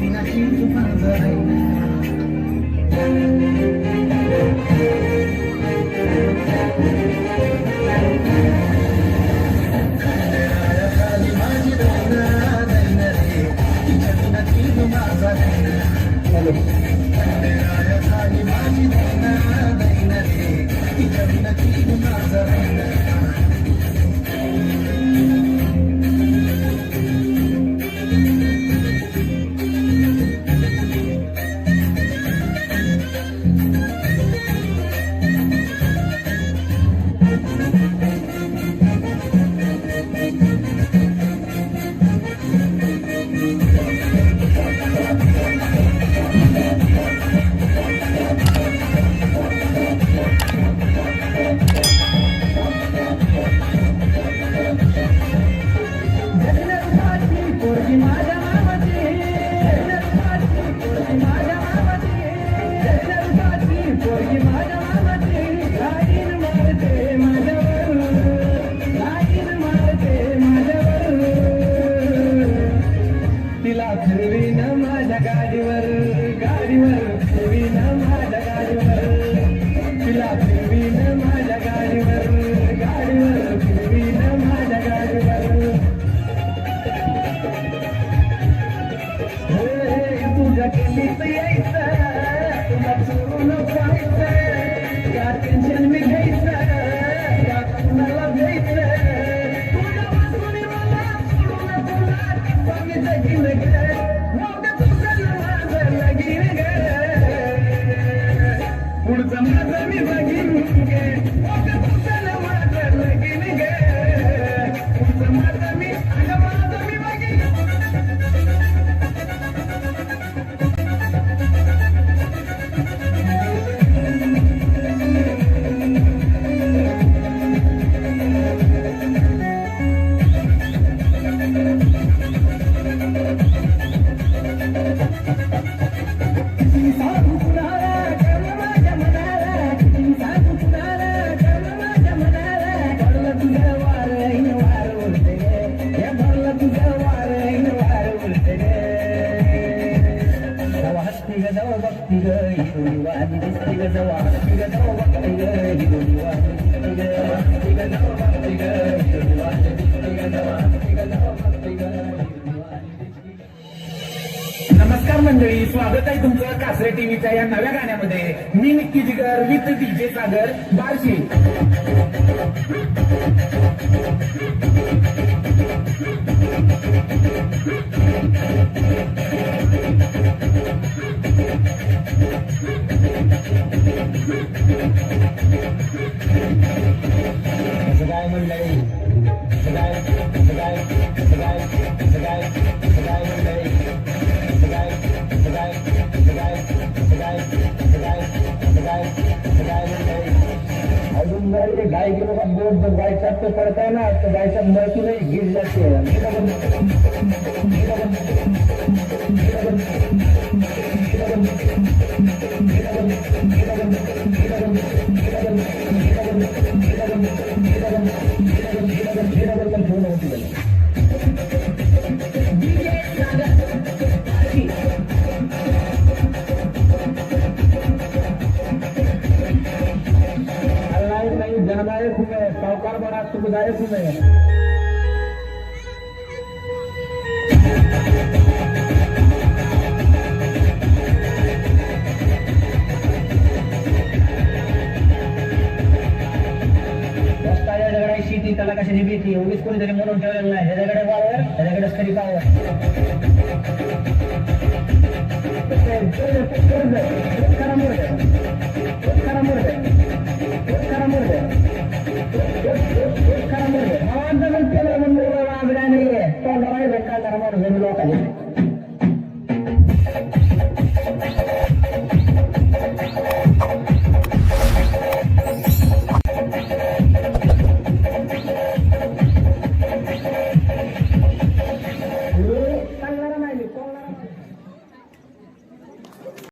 I'm not sure if I'm तिला खरवी बघती ग वाणी दिसती ग जवा बघती ग वाणी दिसती ग. बघती ग वाणी दिसती ग जवा बघती ग. नमस्कार मंडळी स्वागत आहे तुमचं कासरे टीव्हीच्या या नव्या गाण्यामध्ये. मी निक्की जिगर विथ डीजे सागर बार्शी. सगाय म्हणलं अजून जर ते गाय गेलो का बोट जर गायच्या ते पडताय ना तर गायच्या मळती नाही गिर जाते जननायक हुए मैं सावकार बड़ा सुखदायक हुए। मैं त्याला कशाची भीती उगीच कोणीतरी म्हणून ठेवलेलं नाही. ह्याच्याकडे पावर. ह्याच्याकडेच खरी पावर 上にどうかね。